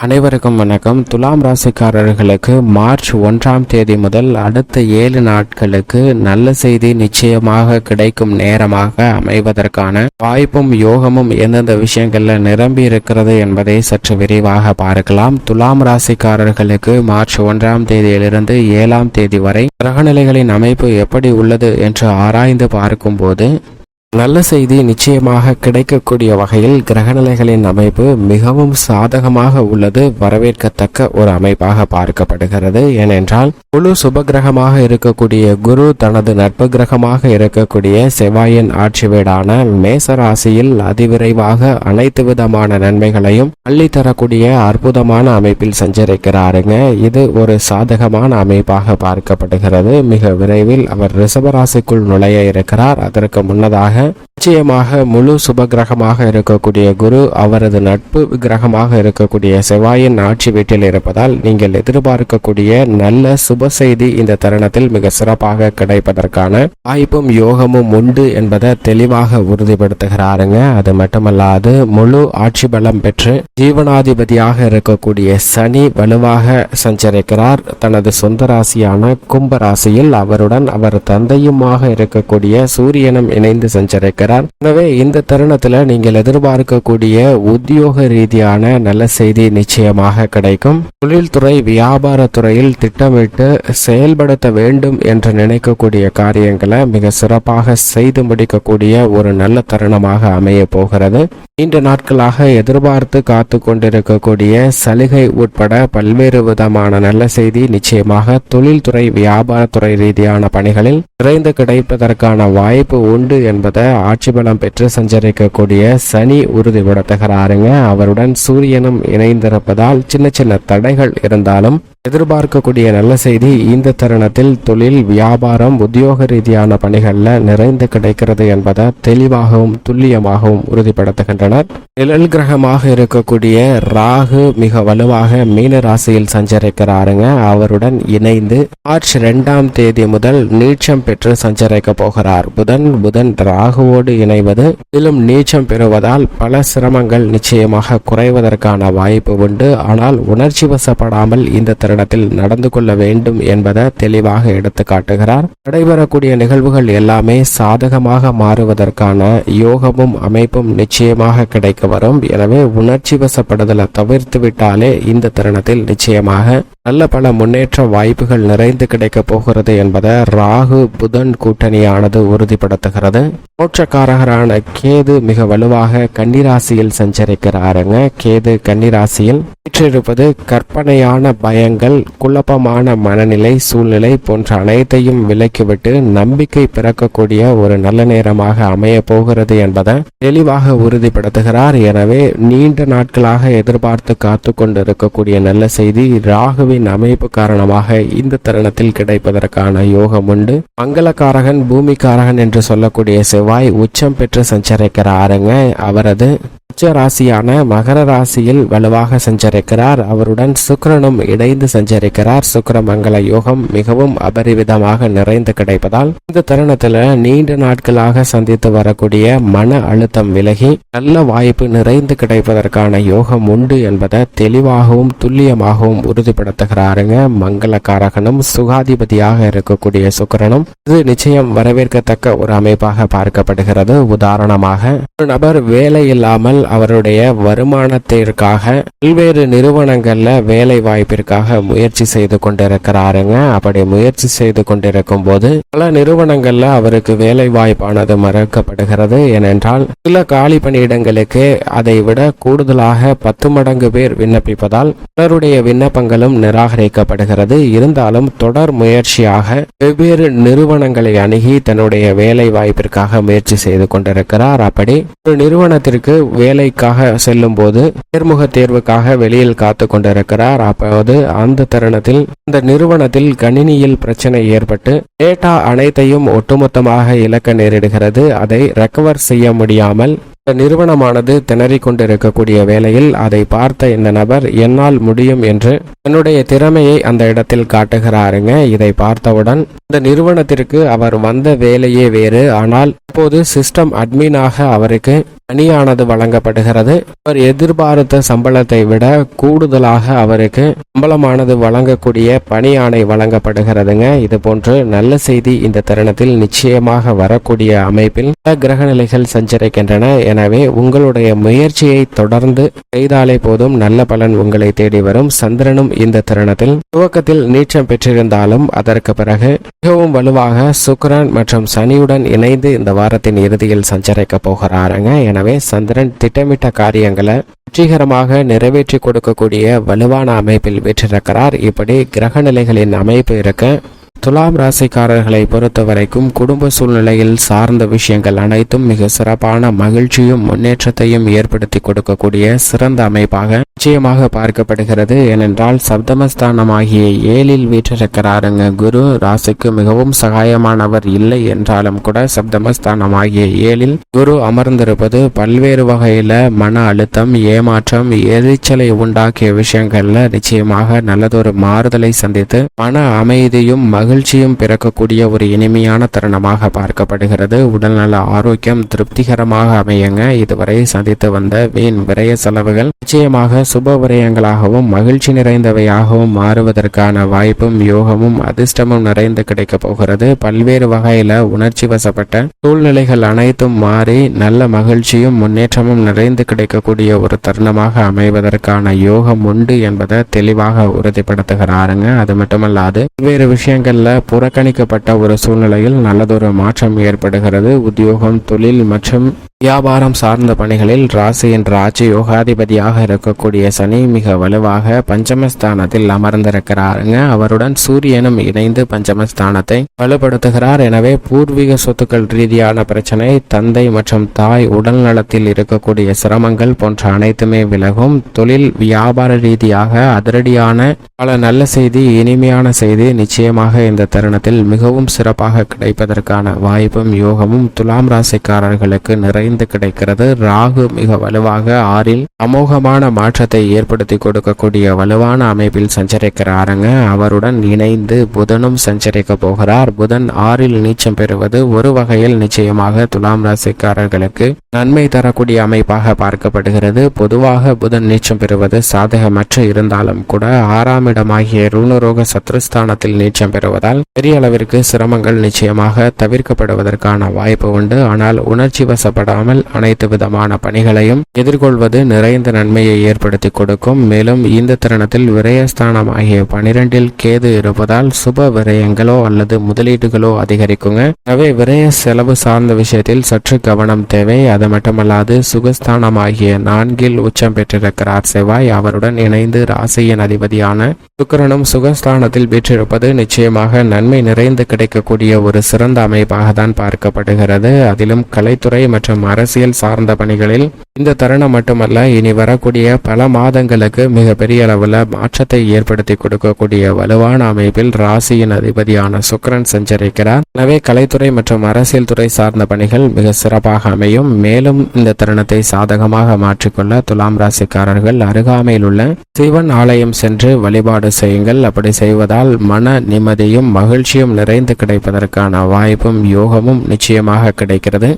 அனைவருக்கும் வணக்கம். துலாம் ராசிக்காரர்களுக்கு மார்ச் ஒன்றாம் தேதி முதல் அடுத்த ஏழு நாட்களுக்கு நல்ல செய்தி நிச்சயமாக கிடைக்கும் நேரமாக அமைவதற்கான வாய்ப்பும் யோகமும் எந்தெந்த விஷயங்கள்ல நிரம்பி இருக்கிறது என்பதை சற்று விரிவாக பார்க்கலாம். துலாம் ராசிக்காரர்களுக்கு மார்ச் ஒன்றாம் தேதியிலிருந்து ஏழாம் தேதி வரை கிரகநிலைகளின் அமைப்பு எப்படி உள்ளது என்று ஆராய்ந்து பார்க்கும்போது நல்ல செய்தி நிச்சயமாக கிடைக்கக்கூடிய வகையில் கிரகநிலைகளின் அமைப்பு மிகவும் சாதகமாக உள்ளது வரவேற்கத்தக்க ஒரு அமைப்பாக பார்க்கப்படுகிறது. ஏனென்றால் முழு சுபகிரகமாக இருக்கக்கூடிய குரு தனது நட்பு கிரகமாக இருக்கக்கூடிய செவ்வாயின் ஆட்சி வீடான மேச ராசியில் அதிவிரைவாக அனைத்து விதமான நன்மைகளையும் அள்ளித்தரக்கூடிய அற்புதமான அமைப்பில் சஞ்சரிக்கிறாருங்க. இது ஒரு சாதகமான அமைப்பாக பார்க்கப்படுகிறது. மிக விரைவில் அவர் ரிஷபராசிக்குள் நுழைய இருக்கிறார். அதற்கு முன்னதாக நிச்சயமாக முழு சுப கிரகமாக இருக்கக்கூடிய குரு அவரது நட்பு கிரகமாக இருக்கக்கூடிய செவ்வாயின் ஆட்சி வீட்டில் இருப்பதால் நீங்கள் எதிர்பார்க்கக்கூடிய நல்ல சுப செய்தி இந்த தருணத்தில் மிக சிறப்பாக கிடைப்பதற்கான வாய்ப்பும் யோகமும் உண்டு என்பதை தெளிவாக உறுதிப்படுத்துகிறாருங்க. அது மட்டுமல்லாது முழு ஆட்சி பலம் பெற்று ஜீவனாதிபதியாக இருக்கக்கூடிய சனி வலுவாக சஞ்சரிக்கிறார். தனது சொந்த ராசியான கும்ப ராசியில் அவருடன் அவர் தந்தையுமாக இருக்கக்கூடிய சூரியனும் இணைந்து அமைஞ்சிருக்கிறார் எனவே இந்த தருணத்தில் நீங்கள் எதிர்பார்க்கக்கூடிய உத்தியோக ரீதியான நல்ல செய்தி நிச்சயமாக கிடைக்கும். தொழில்துறை வியாபாரத்துறையில் திட்டமிட்டு செயல்படுத்த வேண்டும் என்று நினைக்கக்கூடிய காரியங்களை மிக சிறப்பாக செய்து முடிக்கக்கூடிய ஒரு நல்ல தருணமாக அமைய போகிறது. நீண்ட நாட்களாக எதிர்பார்த்து காத்து கொண்டிருக்கக்கூடிய சலுகை உட்பட பல்வேறு விதமான நல்ல செய்தி நிச்சயமாக தொழில்துறை வியாபாரத்துறை ரீதியான பணிகளில் விரைந்து கிடைப்பதற்கான வாய்ப்பு உண்டு என்பதை ஆட்சி பலம் பெற்று சஞ்சரிக்கக்கூடிய சனி உறுதிபட தகராறுங்க அவருடன் சூரியனும் இணைந்திருப்பதால் சின்ன சின்ன தடைகள் இருந்தாலும் எதிர்பார்க்கக்கூடிய நல்ல செய்தி இந்த தருணத்தில் தொழில் வியாபாரம் உத்தியோக ரீதியான பணிகளில் நிறைந்து கிடைக்கிறது என்பதை தெளிவாகவும் துல்லியமாகவும் உறுதிப்படுத்துகின்றனர். நிழல் கிரகமாக இருக்கக்கூடிய ராகு மிக வலுவாக மீன ராசியில் சஞ்சரிக்கிறாருங்க. அவருடன் இணைந்து மார்ச் இரண்டாம் தேதி முதல் நீச்சம் பெற்று சஞ்சரிக்க போகிறார். புதன் புதன் ராகுவோடு இணைவது இதிலும் நீச்சம் பெறுவதால் பல சிரமங்கள் நிச்சயமாக குறைவதற்கான வாய்ப்பு உண்டு. ஆனால் உணர்ச்சி வசப்படாமல் இந்த தருணத்தில் நடந்து கொள்ள வேண்டும் என்பதை தெளிவாக எடுத்து காட்டுகிறார். நடைபெறக்கூடிய நிகழ்வுகள் எல்லாமே சாதகமாக மாறுவதற்கான யோகமும் அமைப்பும் நிச்சயமாக கிடைக்க வரும். எனவே உணர்ச்சி வசப்படுதலை தவிர்த்து விட்டாலே இந்த தருணத்தில் நிச்சயமாக நல்ல பல முன்னேற்ற வாய்ப்புகள் நிறைந்து கிடைக்க போகிறது என்பதை ராகு புதன் கூட்டணியானது உறுதிப்படுத்துகிறது. மோட்சக்காரகரான கேது மிக வலுவாக கன்னிராசியில் சஞ்சரிக்கிறாருங்க. கேது கன்னிராசியில் வீற்றிருப்பது கற்பனையான பயங்கள். குழப்பமான மனநிலை சூழ்நிலை போன்ற அனைத்தையும் விலக்கிவிட்டு நம்பிக்கை பிறக்கக்கூடிய ஒரு நல்ல நேரமாக அமைய போகிறது என்பதை தெளிவாக உறுதிப்படுத்துகிறார். எனவே நீண்ட நாட்களாக எதிர்பார்த்து காத்து கொண்டிருக்கக்கூடிய நல்ல செய்தி ராகுவின் அமைப்பு காரணமாக இந்த தருணத்தில் கிடைப்பதற்கான யோகம் உண்டு. மங்களக்காரகன் பூமிக்காரகன் என்று சொல்லக்கூடிய செவ்வாய் உச்சம் பெற்று சஞ்சரிக்கிறாருங்க. அவரது உச்ச ராசியான மகர ராசியில் வலுவாக சஞ்சரிக்கிறார். அவருடன் சுக்கிரனும் இணைந்து சஞ்சரிக்கிறார். சுக்கிர மங்கள யோகம் மிகவும் அபரிவிதமாக நிறைந்து கிடைப்பதால் இந்த தருணத்துல நீண்ட நாட்களாக சந்தித்து வரக்கூடிய மன அழுத்தம் விலகி நல்ல வாய்ப்பு நிறைந்து கிடைப்பதற்கான யோகம் உண்டு என்பதை தெளிவாகவும் துல்லியமாகவும் உறுதிப்படுத்துகிறாருங்க. மங்களக்காரகனும் சுகாதிபதியாக இருக்கக்கூடிய சுக்கிரனும் இது நிச்சயம் வரவேற்கத்தக்க ஒரு அமைப்பாக பார்க்கப்படுகிறது. உதாரணமாக ஒரு நபர் வேலை இல்லாமல் அவர்கள் அவருடைய வருமானத்திற்காக பல்வேறு நிறுவனங்கள்ல வேலை வாய்ப்பிற்காக முயற்சி செய்து கொண்டிருக்கிறாருங்க. அப்படி முயற்சி செய்து கொண்டிருக்கும் போது பல நிறுவனங்கள்ல அவருக்கு வேலை வாய்ப்பானது மறுக்கப்படுகிறது. ஏனென்றால் சில காலி பணியிடங்களுக்கு அதை விட கூடுதலாக பத்து மடங்கு பேர் விண்ணப்பிப்பதால் பலருடைய விண்ணப்பங்களும் நிராகரிக்கப்படுகிறது. இருந்தாலும் தொடர் முயற்சியாக வெவ்வேறு நிறுவனங்களை அணுகி தன்னுடைய வேலை வாய்ப்பிற்காக முயற்சி செய்து கொண்டிருக்கிறார். அப்படி ஒரு நிறுவனத்திற்கு வேலைக்காக செல்லும் போது நேர்முக தேர்வுக்காக வெளியில் காத்து கொண்டிருக்கிறார். அப்போது அந்த தருணத்தில் இந்த நிறுவனத்தில் கணினியில் பிரச்சனை ஏற்பட்டு டேட்டா அனைத்தையும் ஒட்டுமொத்தமாக இழக்க நேரிடுகிறது. அதை ரெக்கவர் செய்ய முடியாமல் இந்த நிறுவனமானது திணறிக் கொண்டிருக்கக்கூடிய வேளையில் அதை பார்த்த இந்த நபர் என்னால் முடியும் என்று தன்னுடைய திறமையை அந்த இடத்தில் காட்டுகிறாருங்க. இதை பார்த்தவுடன் இந்த நிறுவனத்திற்கு அவர் வந்த வேலையே வேறு. ஆனால் இப்போது சிஸ்டம் அட்மினாக அவருக்கு பணியானது வழங்கப்படுகிறது. அவர் எதிர்பார்த்த சம்பளத்தை விட கூடுதலாக அவருக்கு சம்பளமானது வழங்கக்கூடிய பணியானை வழங்கப்படுகிறதுங்க. இது போன்று நல்ல செய்தி இந்த தருணத்தில் நிச்சயமாக வரக்கூடிய அமைப்பில் பல கிரக நிலைகள் சஞ்சரிக்கின்றன. எனவே உங்களுடைய முயற்சியை தொடர்ந்து செய்தாலே போதும். நல்ல பலன் உங்களை தேடி வரும். சந்திரனும் இந்த தருணத்தில் துவக்கத்தில் நீச்சம் பெற்றிருந்தாலும் அதற்கு பிறகு மிகவும் வலுவாக சுக்ரன் மற்றும் சனியுடன் இணைந்து இந்த வாரத்தின் இறுதியில் சஞ்சரிக்க போகிறாருங்க. என எனவே சந்திரன் திட்டமிட்ட காரியங்களை வெற்றிகரமாக நிறைவேற்றி கொடுக்கக்கூடிய வலுவான அமைப்பில் வெற்றிருக்கிறார் இப்படி கிரக நிலைகளின் அமைப்பு இருக்க துலாம் ராசிக்காரர்களை பொறுத்த வரைக்கும் குடும்ப சூழ்நிலையில் சார்ந்த விஷயங்கள் அனைத்தும் மிக சிறப்பான மகிழ்ச்சியும் முன்னேற்றத்தையும் ஏற்படுத்தி கொடுக்கக்கூடிய சிறந்த அமைப்பாக நிச்சயமாக பார்க்கப்படுகிறது. ஏனென்றால் சப்தமஸ்தானமாகிய ஏழில் வீற்றிருக்கிறாருங்க குரு. ராசிக்கு மிகவும் சகாயமானவர் இல்லை என்றாலும் கூட சப்தமஸ்தானமாகிய ஏழில் குரு அமர்ந்திருப்பது பல்வேறு வகையில மன அழுத்தம் ஏமாற்றம் எரிச்சலை உண்டாக்கிய விஷயங்கள்ல நிச்சயமாக நல்லதொரு மாறுதலை சந்தித்து மன அமைதியும் மகிழ்ச்சியும் மகிழ்ச்சியும் பிறக்கக்கூடிய ஒரு இனிமையான தருணமாக பார்க்கப்படுகிறது. உடல்நல ஆரோக்கியம் திருப்திகரமாக அமையுங்க. இதுவரை சந்தித்து வந்த வீண் விரய செலவுகள் நிச்சயமாக சுப விரயங்களாகவும் மகிழ்ச்சி நிறைந்தவையாகவும் மாறுவதற்கான வாய்ப்பும் யோகமும் அதிர்ஷ்டமும் நிறைந்து கிடைக்கப் போகிறது. பல்வேறு வகையில உணர்ச்சி வசப்பட்ட சூழ்நிலைகள் அனைத்தும் மாறி நல்ல மகிழ்ச்சியும் முன்னேற்றமும் நிறைந்து கிடைக்கக்கூடிய ஒரு தருணமாக அமைவதற்கான யோகம் உண்டு என்பதை தெளிவாக உறுதிப்படுத்துகிறாருங்க. அது மட்டுமல்லாது பல்வேறு விஷயங்கள்ல புறக்கணிக்கப்பட்ட ஒரு சூழ்நிலையில் நல்லதொரு மாற்றம் ஏற்படுகிறது. உத்தியோகம் தொழில் மற்றும் வியாபாரம் சார்ந்த பணிகளில் ராசி என்ற ஆட்சி யோகாதிபதியாக இருக்கக்கூடிய சனி மிக வலுவாக பஞ்சமஸ்தானத்தில் அமர்ந்திருக்கிறாருங்க. அவருடன் சூரியனும் இணைந்து பஞ்சமஸ்தானத்தை வலுப்படுத்துகிறார். எனவே பூர்வீக சொத்துக்கள் ரீதியான பிரச்சனை தந்தை மற்றும் தாய் உடல் நலத்தில் இருக்கக்கூடிய சிரமங்கள் போன்ற அனைத்துமே விலகும். தொழில் வியாபார ரீதியாக அதிரடியான பல நல்ல செய்தி இனிமையான செய்தி நிச்சயமாக இந்த தருணத்தில் மிகவும் சிறப்பாக கிடைப்பதற்கான வாய்ப்பும் யோகமும் துலாம் ராசிக்காரர்களுக்கு நிறைந்து கிடைக்கிறது. ராகு மிக வலுவாக ஆறில் அமோகமான மாற்றத்தை ஏற்படுத்தி கொடுக்கக்கூடிய வலுவான அமைப்பில் சஞ்சரிக்கிறாருங்க. அவருடன் இணைந்து புதனும் சஞ்சரிக்க போகிறார். புதன் ஆறில் நீச்சம் பெறுவது ஒரு வகையில் நிச்சயமாக துலாம் ராசிக்காரர்களுக்கு நன்மை தரக்கூடிய அமைப்பாக பார்க்கப்படுகிறது. பொதுவாக புதன் நீச்சம் பெறுவது சாதகமற்று இருந்தாலும் கூட ஆறாம் இடமாகிய ருணரோக சத்ருஸ்தானத்தில் நீச்சம் பெறுவதால் பெரிய அளவிற்கு சிரமங்கள் நிச்சயமாக தவிர்க்கப்படுவதற்கான வாய்ப்பு உண்டு. ஆனால் உணர்ச்சி வசப்படாமல் அனைத்து விதமான பணிகளையும் எதிர்கொள்வது நிறைந்த நன்மையை ஏற்படுத்தி கொடுக்கும். மேலும் இந்த தருணத்தில் விரயஸ்தானம் ஆகிய பனிரெண்டில் கேது இருப்பதால் சுப விரயங்களோ அல்லது முதலீடுகளோ அதிகரிக்குங்க. எனவே விரய செலவு சார்ந்த விஷயத்தில் சற்று கவனம் தேவை. அது மட்டுமல்லாது சுகஸ்தானம் ஆகிய நான்கில் உச்சம் பெற்றிருக்கிறார் செவ்வாய் அவருடன் இணைந்து ராசியின் அதிபதியான சுக்கரனும் சுகஸ்தானத்தில் பெற்றிருப்பது நிச்சயமாக நன்மை நிறைந்து கிடைக்கக்கூடிய ஒரு சிறந்த அமைப்பாக தான் பார்க்கப்படுகிறது. அதிலும் கலைத்துறை மற்றும் அரசியல் சார்ந்த பணிகளில் இந்த தருணம் மட்டுமல்ல இனி வரக்கூடிய பல மாதங்களுக்கு மிகப்பெரிய அளவில் மாற்றத்தை ஏற்படுத்தி கொடுக்கக்கூடிய வலுவான அமைப்பில் ராசியின் அதிபதியான சுக்ரன் சஞ்சரிக்கிறார். எனவே கலைத்துறை மற்றும் அரசியல் துறை சார்ந்த பணிகள் மிக சிறப்பாக அமையும். மேலும் இந்த தருணத்தை சாதகமாக மாற்றிக்கொள்ள துலாம் ராசிக்காரர்கள் அருகாமையில் உள்ள சிவன் ஆலயம் சென்று வழிபாடு செய்யுங்கள். அப்படி செய்வதால் மன நிம்மதியும் மகிழ்ச்சியும் நிறைந்து கிடைப்பதற்கான வாய்ப்பும் யோகமும் நிச்சயமாக கிடைக்கிறது.